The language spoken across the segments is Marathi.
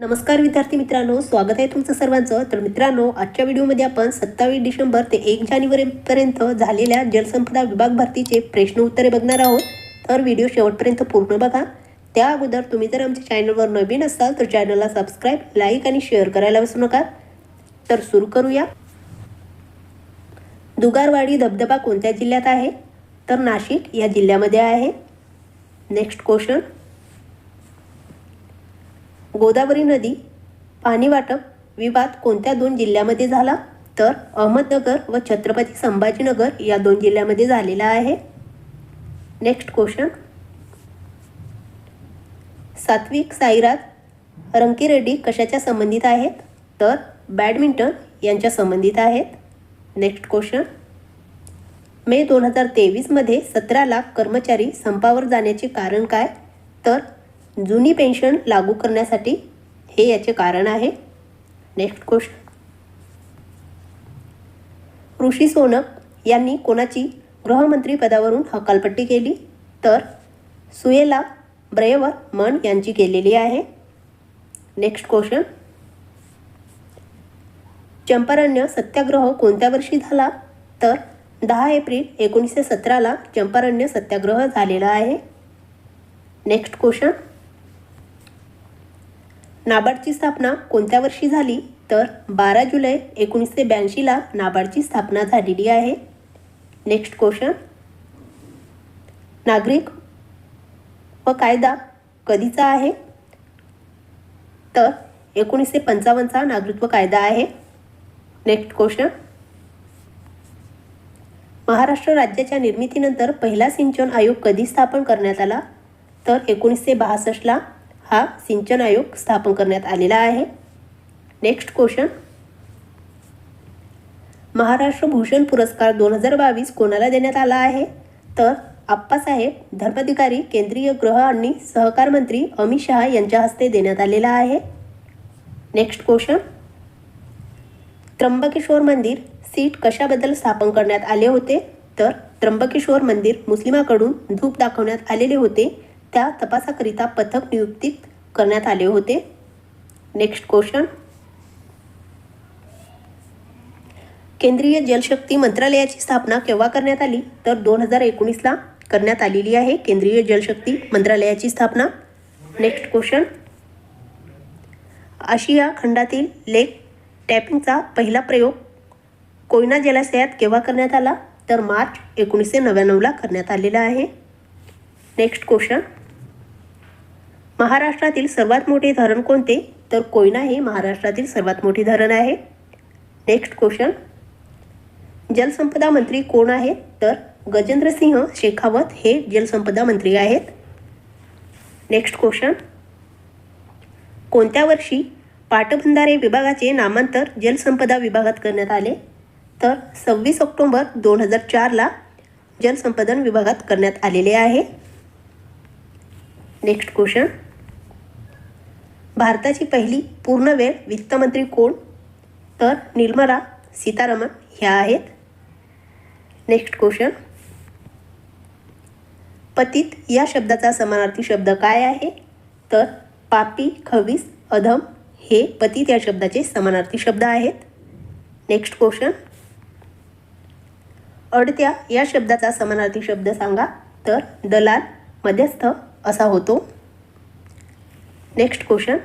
नमस्कार विद्यार्थी मित्रांनो स्वागत आहे तुमचं सर्वांचं. तर मित्रांनो आजच्या व्हिडिओमध्ये आपण सत्तावीस डिसेंबर ते एक जानेवारीपर्यंत झालेल्या जलसंपदा विभाग भरतीचे प्रश्न उत्तरे बघणार आहोत. तर व्हिडिओ शेवटपर्यंत पूर्ण बघा. त्या अगोदर तुम्ही जर आमच्या चॅनलवर नवीन असाल तर चॅनलला सबस्क्राईब लाईक आणि शेअर करायला विसरू नका. तर सुरू करूया. दुगारवाडी धबधबा कोणत्या जिल्ह्यात आहे? तर नाशिक या जिल्ह्यामध्ये आहे. नेक्स्ट क्वेश्चन गोदावरी नदी पाणी वाटप विवाद कोणत्या दोन जिल्ह्यामध्ये झाला? तर अहमदनगर व छत्रपती संभाजीनगर या दोन जिल्ह्यामध्ये झालेला आहे. नेक्स्ट क्वेश्चन सात्विक साईराज रंकीरेड्डी कशाच्या संबंधित आहेत? तर बॅडमिंटन यांच्या संबंधित आहेत. नेक्स्ट क्वेश्चन मे दोन हजार तेवीसमध्ये सतरा लाख कर्मचारी संपावर जाण्याचे कारण काय? तर जुनी पेन्शन लागू करण्यासाठी हे याचे कारण आहे. नेक्स्ट क्वेश्चन ऋषी सोनक यांनी कोणाची गृहमंत्री पदावरून हकालपट्टी केली? तर सुएला ब्रेवर मन यांची केलेली आहे. नेक्स्ट क्वेश्चन चंपारण्य सत्याग्रह कोणत्या वर्षी झाला? तर दहा एप्रिल एकोणीसशे सतराला चंपारण्य सत्याग्रह झालेला आहे. नेक्स्ट क्वेश्चन नाबार्डची स्थापना कोणत्या वर्षी झाली? तर बारा जुलै एकोणीसशे ब्याऐंशीला नाबार्डची स्थापना झालेली आहे. नेक्स्ट क्वेश्चन नागरिक व कायदा कधीचा आहे? तर एकोणीसशे पंचावन्नचा नागरिकत्व कायदा आहे. नेक्स्ट क्वेश्चन महाराष्ट्र राज्याच्या निर्मितीनंतर पहिला सिंचन आयोग कधी स्थापन करण्यात आला? तर एकोणीसशे बासष्टला हा सिंचन आयोग स्थापन करण्यात आलेला आहे. नेक्स्ट क्वेश्चन महाराष्ट्र भूषण पुरस्कार दोन हजार बावीस कोणाला देण्यात आला आहे? तर आप्पासाहेब धर्माधिकारी केंद्रीय गृह आणि सहकार मंत्री अमित शहा यांच्या हस्ते देण्यात आलेला आहे. नेक्स्ट क्वेश्चन त्र्यंबकेश्वर मंदिर सीट कशाबद्दल स्थापन करण्यात आले होते? तर त्र्यंबकेश्वर मंदिर मुस्लिमाकडून धूप दाखवण्यात आलेले होते. त्या तपासाकरिता पथक नियुक्ती करण्यात आले होते. नेक्स्ट क्वेश्चन केंद्रीय जलशक्ती मंत्रालयाची स्थापना केव्हा करण्यात आली? तर दोन हजार एकोणीसला करण्यात आलेली आहे केंद्रीय जलशक्ती मंत्रालयाची स्थापना. नेक्स्ट क्वेश्चन आशिया खंडातील लेक टॅपिंगचा पहिला प्रयोग कोयना जलाशयात केव्हा करण्यात आला? तर मार्च एकोणीसशे नव्याण्णवला करण्यात आलेला आहे. नेक्स्ट क्वेश्चन महाराष्ट्रातील सर्वात मोठे धरण कोणते? तर कोयना हे महाराष्ट्रातील सर्वात मोठे धरण आहे. नेक्स्ट क्वेश्चन जलसंपदा मंत्री कोण आहेत? तर गजेंद्रसिंह शेखावत हे जलसंपदा मंत्री आहेत. नेक्स्ट क्वेश्चन कोणत्या वर्षी पाटबंधारे विभागाचे नामांतर जलसंपदा विभागात करण्यात आले? तर सव्वीस ऑक्टोंबर दोन हजार चारला जलसंपदन विभागात करण्यात आलेले आहे. नेक्स्ट क्वेश्चन भारताची पहिली पूर्णवेळ वित्तमंत्री कोण? तर निर्मला सीतारामन ह्या आहेत. नेक्स्ट क्वेश्चन पतित या शब्दाचा समानार्थी शब्द काय आहे? तर पापी खवीस अधम हे पतित या शब्दाचे समानार्थी शब्द आहेत. नेक्स्ट क्वेश्चन अडत्या या शब्दाचा समानार्थी शब्द सांगा. तर दलाल मध्यस्थ असा होतो. नेक्स्ट क्वेश्चन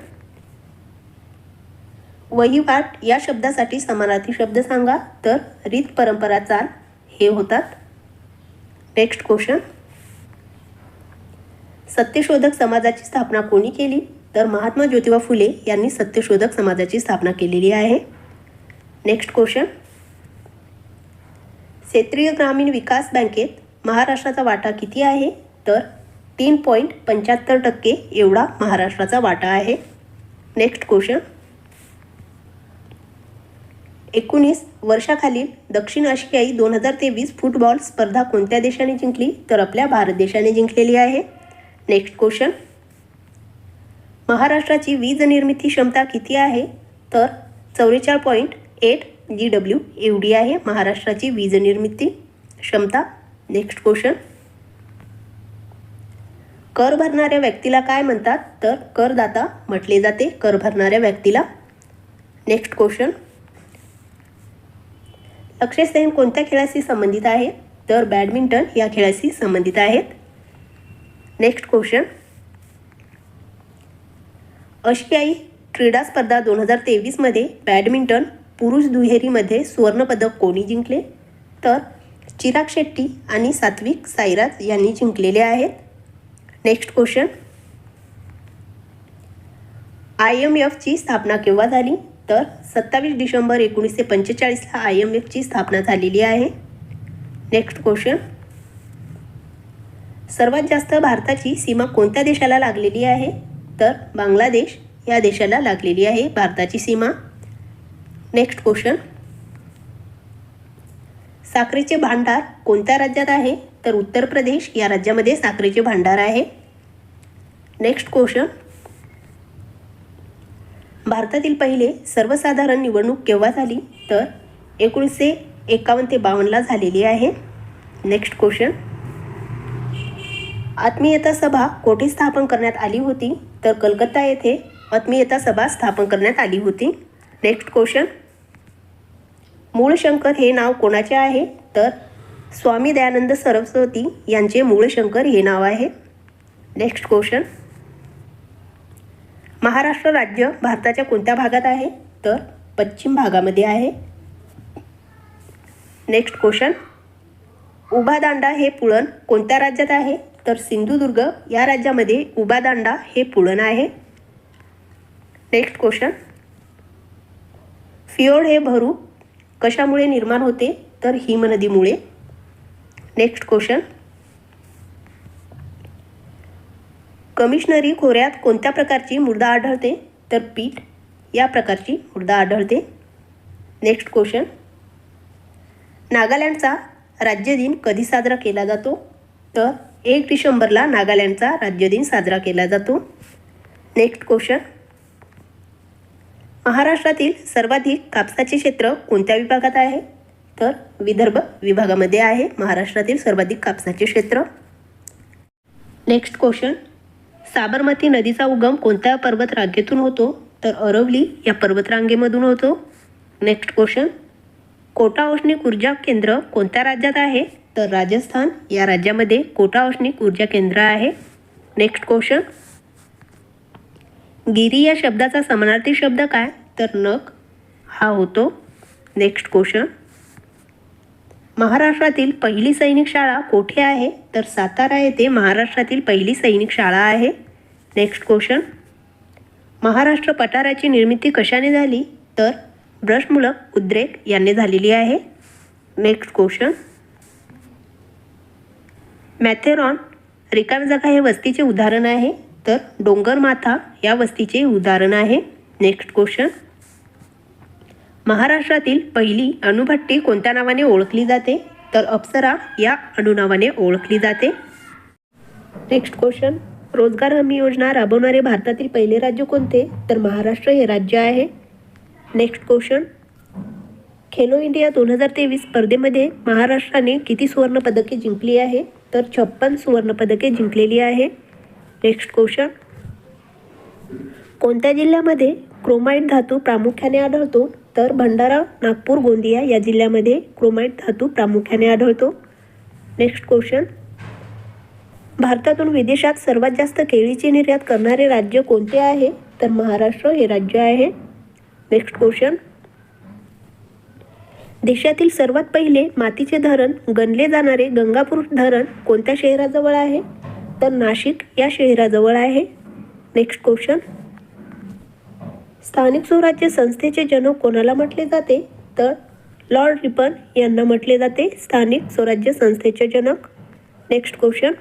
वहिवाट या शब्दासाठी समानार्थी शब्द सांगा तर रीत परंपरा चाल हे होतात. नेक्स्ट क्वेश्चन सत्यशोधक समाजाची स्थापना कोणी केली? तर महात्मा ज्योतिबा फुले यांनी सत्यशोधक समाजाची स्थापना केलेली आहे. नेक्स्ट क्वेश्चन क्षेत्रीय ग्रामीण विकास बँकेत महाराष्ट्राचा वाटा किती आहे? तर तीन पॉईंट पंच्याहत्तर टक्के एवढा महाराष्ट्राचा वाटा आहे. नेक्स्ट क्वेश्चन एकोणीस वर्षाखालील दक्षिण आशियाई दोन हजार तेवीस फुटबॉल स्पर्धा कोणत्या देशाने जिंकली? तर आपल्या भारत देशाने जिंकलेली आहे. नेक्स्ट क्वेश्चन महाराष्ट्राची वीज निर्मिती क्षमता किती आहे? तर चौवेचाळीस पॉईंट एट जी डब्ल्यू एवढी आहे महाराष्ट्राची वीज निर्मिती क्षमता. नेक्स्ट क्वेश्चन कर भरणाऱ्या व्यक्तीला काय म्हणतात? तर करदाता म्हटले जाते. कर भरणाऱ्या व्यक्तीला. नेक्स्ट क्वेश्चन लक्ष्य सेन कोणत्या खेळाशी संबंधित आहे? तर बॅडमिंटन या खेळाशी संबंधित आहेत. नेक्स्ट क्वेश्चन आशियाई क्रीडा स्पर्धा दोन हजार तेवीसमध्ये बॅडमिंटन पुरुष दुहेरीमध्ये सुवर्णपदक कोणी जिंकले? तर चिराग शेट्टी आणि सात्विक साईराज यांनी जिंकलेले आहेत. नेक्स्ट क्वेश्चन आय एम एफची स्थापना केव्हा झाली? तर सत्तावीस डिसेंबर एकोणीसशे पंचेचाळीसला आय एम एफची स्थापना झालेली आहे. नेक्स्ट क्वेश्चन सर्वात जास्त भारताची सीमा कोणत्या देशाला लागलेली आहे? तर बांगलादेश या देशाला लागलेली आहे भारताची सीमा. नेक्स्ट क्वेश्चन साखरेचे भांडार कोणत्या राज्यात आहे? तर उत्तर प्रदेश या राज्यामध्ये साखरेचे भांडार आहे. नेक्स्ट क्वेश्चन भारतातील पहिले सर्वसाधारण निवडणूक केव्हा झाली? तर एकोणीसशे एकावन्न ते बावन्नला झालेली आहे. नेक्स्ट क्वेश्चन आत्मीयता सभा कोठे स्थापन करण्यात आली होती? तर कलकत्ता येथे आत्मीयता सभा स्थापन करण्यात आली होती. नेक्स्ट क्वेश्चन मूळ शंकर हे नाव कोणाचे आहे? तर स्वामी दयानंद सरस्वती यांचे मूळ शंकर हे नाव आहे. नेक्स्ट क्वेश्चन महाराष्ट्र राज्य भारताच्या कोणत्या भागात आहे? तर पश्चिम भागामध्ये आहे. नेक्स्ट क्वेश्चन उभादांडा हे पुळण कोणत्या राज्यात आहे? तर सिंधुदुर्ग या राज्यामध्ये उभादांडा हे पुळण आहे. नेक्स्ट क्वेश्चन फियोड हे भरू कशामुळे निर्माण होते? तर हिमनदीमुळे नेक्स्ट क्वेश्चन कमिशनरी खोऱ्यात कोणत्या प्रकारची मृदा आढळते? तर पीठ या प्रकारची मृदा आढळते. नेक्स्ट क्वेश्चन नागालँडचा राज्य दिन कधी साजरा केला जातो? तर एक डिसेंबरला नागालँडचा राज्य दिन साजरा केला जातो. नेक्स्ट क्वेश्चन महाराष्ट्रातील सर्वाधिक कापसाचे क्षेत्र कोणत्या विभागात आहे? तर विदर्भ विभागामध्ये आहे. महाराष्ट्रातील सर्वाधिक कापसाचे क्षेत्र. नेक्स्ट क्वेश्चन साबरमती नदीचा उगम कोणत्या पर्वत रांगेतून होतो? तर अरवली या पर्वतरांगेमधून होतो. नेक्स्ट क्वेश्चन कोटा औष्णिक ऊर्जा केंद्र कोणत्या राज्यात आहे? तर राजस्थान या राज्यामध्ये कोटा औष्णिक ऊर्जा केंद्र आहे. नेक्स्ट क्वेश्चन गिरी या शब्दाचा समानार्थी शब्द काय? तर नख. हा होतो. नेक्स्ट क्वेश्चन महाराष्ट्रातील पहिली सैनिक शाळा कोठे आहे? तर सातारा येथे महाराष्ट्रातील पहिली सैनिक शाळा आहे. नेक्स्ट क्वेश्चन महाराष्ट्र पठाराची निर्मिती कशाने झाली? तर ब्रशमूलक उद्रेक यांनी झालेली आहे. नेक्स्ट क्वेश्चन मॅथेरॉन रिकाम जागा हे वस्तीचे उदाहरण आहे. तर डोंगरमाथा या वस्तीचे उदाहरण आहे. नेक्स्ट क्वेश्चन महाराष्ट्रातील पहिली अणुभट्टी कोणत्या नावाने ओळखली जाते? तर अप्सरा या अणुनावाने ओळखली जाते. नेक्स्ट क्वेश्चन रोजगार हमी योजना राबवणारे भारतातील पहिले राज्य कोणते? तर महाराष्ट्र हे राज्य आहे. नेक्स्ट क्वेश्चन खेलो इंडिया दोन हजार तेवीस स्पर्धेमध्ये महाराष्ट्राने किती सुवर्णपदके जिंकली आहे? तर छप्पन सुवर्णपदके जिंकलेली आहे. नेक्स्ट क्वेश्चन कोणत्या जिल्ह्यामध्ये क्रोमाईट धातू प्रामुख्याने आढळतो? तर भंडारा नागपूर गोंदिया या जिल्ह्यामध्ये क्रोमाईट धातू प्रामुख्याने आढळतो. नेक्स्ट क्वेश्चन भारतातून विदेशात सर्वात जास्त केळीची निर्यात करणारे राज्य कोणते आहे? तर महाराष्ट्र हे राज्य आहे. नेक्स्ट क्वेश्चन देशातील सर्वात पहिले मातीचे धरण गणले जाणारे गंगापूर धरण कोणत्या शहराजवळ आहे? तर नाशिक या शहराजवळ आहे. नेक्स्ट क्वेश्चन स्थानिक स्वराज्य संस्थेचे जनक कोणाला म्हटले जाते? तर लॉर्ड रिपन यांना म्हटले जाते स्थानिक स्वराज्य संस्थेचे जनक. नेक्स्ट क्वेश्चन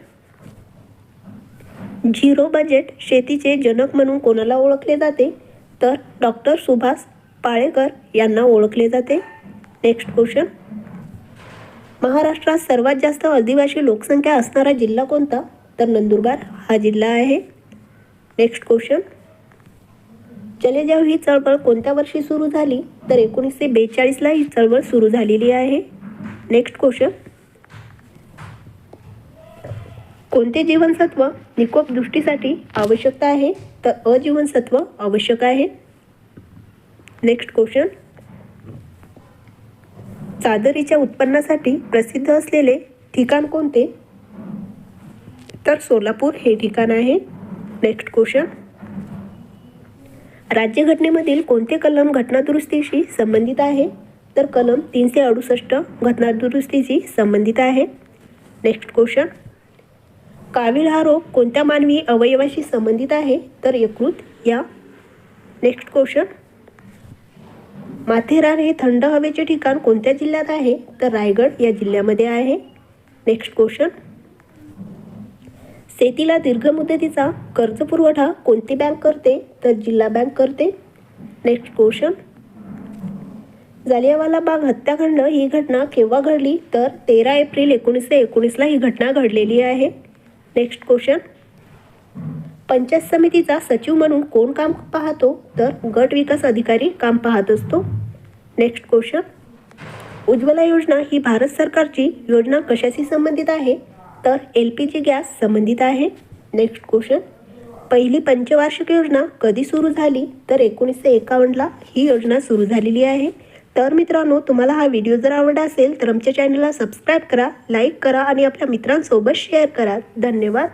झिरो बजेट शेतीचे जनक म्हणून कोणाला ओळखले जाते? तर डॉक्टर सुभाष पाळेकर यांना ओळखले जाते. नेक्स्ट क्वेश्चन महाराष्ट्रात सर्वात जास्त आदिवासी लोकसंख्या असणारा जिल्हा कोणता? तर नंदुरबार हा जिल्हा आहे. नेक्स्ट क्वेश्चन चले जाव ही चळवळ कोणत्या वर्षी सुरू झाली? तर एकोणीसशे बेचाळीसला ही चळवळ सुरू झालेली आहे. नेक्स्ट क्वेश्चन कोणते जीवनसत्व निकोप दृष्टीसाठी आवश्यकता आहे? तर अजीवनसत्व आवश्यक आहे. नेक्स्ट क्वेश्चन चादरीच्या उत्पन्नासाठी प्रसिद्ध असलेले ठिकाण कोणते? तर सोलापूर हे ठिकाण आहे. नेक्स्ट क्वेश्चन राज्यघटनेमधील कोणते कलम घटनादुरुस्तीशी संबंधित आहे? तर कलम तीनशे अडुसष्ट घटनादुरुस्तीशी संबंधित आहे. नेक्स्ट क्वेश्चन कावीळ हा रोग कोणत्या मानवी अवयवाशी संबंधित आहे? तर यकृत या. नेक्स्ट क्वेश्चन माथेरान हे थंड हवेचे ठिकाण कोणत्या जिल्ह्यात आहे? तर रायगड या जिल्ह्यामध्ये आहे. नेक्स्ट क्वेश्चन शेतीला दीर्घ मुदतीचा कर्ज पुरवठा कोणती बँक करते तर जिल्हा बँक करते? नेक्स्ट क्वेश्चन जालियावाला बाग हत्याकांड ही घटना केव्हा घडली? तर तेरा एप्रिल एकोणीसशे एकोणीसला ही घटना घडलेली आहे. नेक्स्ट क्वेश्चन पंचायत समितीचा सचिव म्हणून कोण काम पाहतो? तर गट विकास अधिकारी काम पाहत असतो. नेक्स्ट क्वेश्चन उज्ज्वला योजना ही भारत सरकारची योजना कशाशी संबंधित आहे? तर एल पी जी गॅस संबंधित आहे. नेक्स्ट क्वेश्चन पहिली पंचवार्षिक योजना कधी सुरू झाली? तर एकोणीसशे एकावन्नला ही योजना सुरू झालेली आहे. तर मित्रांनो तुम्हाला हा व्हिडिओ जर आवडला असेल तर आमच्या चॅनलला सबस्क्राईब करा लाईक करा आणि आपल्या मित्रांसोबत शेअर करा. धन्यवाद.